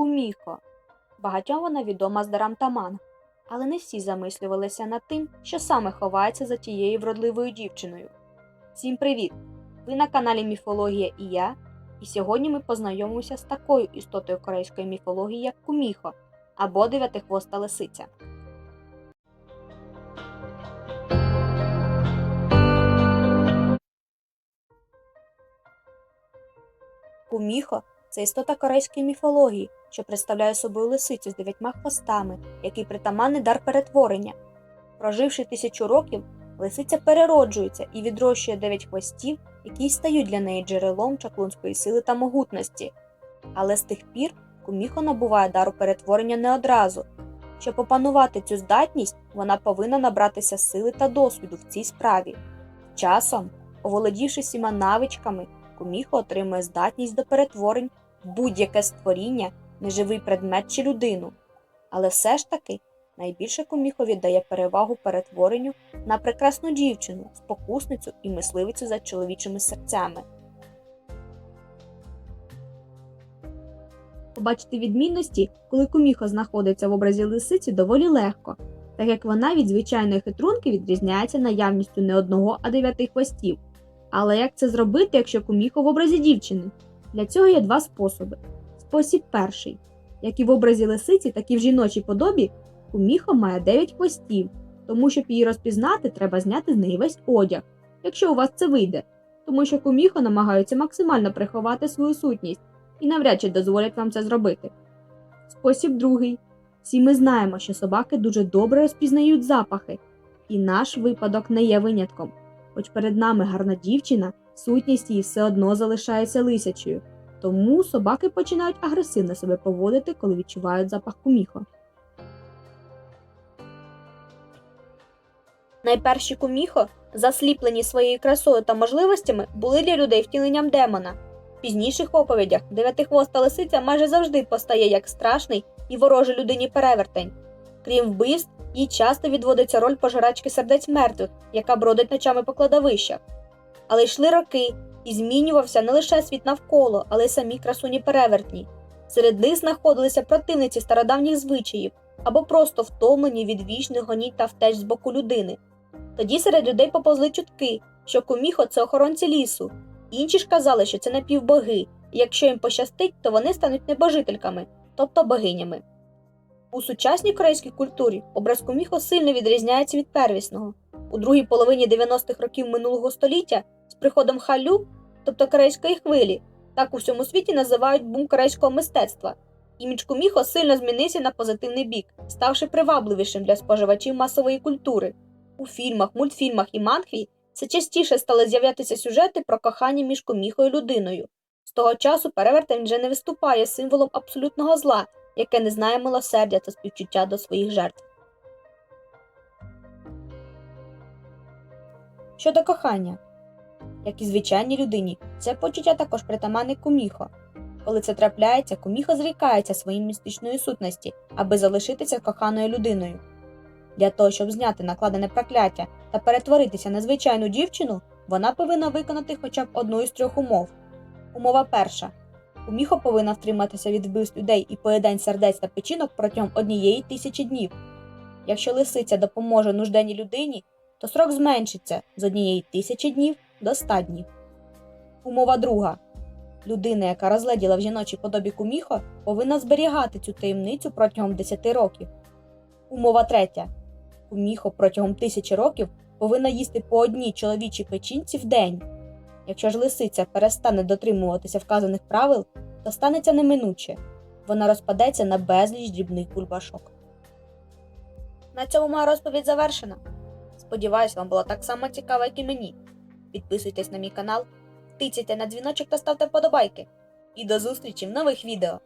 Куміко. Багатьом вона відома з дарам та але не всі замислювалися над тим, що саме ховається за тією вродливою дівчиною. Всім привіт! Ви на каналі Міфологія і я, і сьогодні ми познайомимося з такою істотою корейської міфології, як Куміхо або дев'ятихвоста лисиця. Куміхо це істота корейської міфології, що представляє собою лисицю з дев'ятьма хвостами, який притаманний дар перетворення. Проживши тисячу років, лисиця перероджується і відрощує дев'ять хвостів, які й стають для неї джерелом чаклунської сили та могутності. Але з тих пір куміхо набуває дару перетворення не одразу. Щоб опанувати цю здатність, вона повинна набратися сили та досвіду в цій справі. Часом, оволодівши всіма навичками, Куміхо отримує здатність до перетворень в будь-яке створіння, неживий предмет чи людину. Але все ж таки найбільше Куміхо віддає перевагу перетворенню на прекрасну дівчину, спокусницю і мисливицю за чоловічими серцями. Побачити відмінності, коли Куміхо знаходиться в образі лисиці, доволі легко, так як вона від звичайної хитрунки відрізняється наявністю не одного, а дев'яти хвостів. Але як це зробити, якщо куміхо в образі дівчини? Для цього є два способи. Спосіб перший. Як і в образі лисиці, так і в жіночій подобі, куміхо має 9 хвостів, тому щоб її розпізнати, треба зняти з неї весь одяг, якщо у вас це вийде, тому що куміхо намагаються максимально приховати свою сутність і навряд чи дозволять вам це зробити. Спосіб другий. Всі ми знаємо, що собаки дуже добре розпізнають запахи, і наш випадок не є винятком. Хоч перед нами гарна дівчина, сутність її все одно залишається лисячою, тому собаки починають агресивно себе поводити, коли відчувають запах куміхо. Найперші куміхо, засліплені своєю красою та можливостями, були для людей втіленням демона. В пізніших оповідях дев'ятихвоста лисиця майже завжди постає як страшний і ворожий людині перевертень. Крім вбивств, їй часто відводиться роль пожирачки сердець мертвих, яка бродить ночами по кладовищах. Але йшли роки, і змінювався не лише світ навколо, але й самі красуні перевертні. Серед них знаходилися противниці стародавніх звичаїв або просто втомлені від вічних гоніть та втеч з боку людини. Тоді серед людей поповзли чутки, що куміхо це охоронці лісу. Інші ж казали, що це напівбоги, і якщо їм пощастить, то вони стануть небожительками, тобто богинями. У сучасній корейській культурі образ куміхо сильно відрізняється від первісного. У другій половині 90-х років минулого століття з приходом халю, тобто корейської хвилі, так у всьому світі називають бум корейського мистецтва. Імідж куміхо сильно змінився на позитивний бік, ставши привабливішим для споживачів масової культури. У фільмах, мультфільмах і манхві все частіше стали з'являтися сюжети про кохання між куміхою і людиною. З того часу перевертень вже не виступає символом абсолютного зла, яке не знає милосердя та співчуття до своїх жертв. Щодо кохання, як і звичайній людині, це почуття також притаманне куміхо. Коли це трапляється, куміхо зрікається своїм містичної сутності, аби залишитися коханою людиною. Для того, щоб зняти накладене прокляття та перетворитися на звичайну дівчину, вона повинна виконати хоча б одну із трьох умов. Умова перша Куміхо повинна втриматися від вбивств людей і поєднань сердець та печінок протягом однієї тисячі днів. Якщо лисиця допоможе нужденній людині, то срок зменшиться з однієї тисячі днів до ста днів. Умова друга. Людина, яка розледіла в жіночій подобі куміхо, повинна зберігати цю таємницю протягом 10 років. Умова третя. Куміхо протягом тисячі років повинна їсти по одній чоловічій печінці в день. Якщо ж лисиця перестане дотримуватися вказаних правил, то станеться неминуче вона розпадеться на безліч дрібних бульбашок. На цьому моя розповідь завершена. Сподіваюсь, вам було так само цікаво, як і мені. Підписуйтесь на мій канал, тицяйте на дзвіночок та ставте вподобайки. І до зустрічі в нових відео!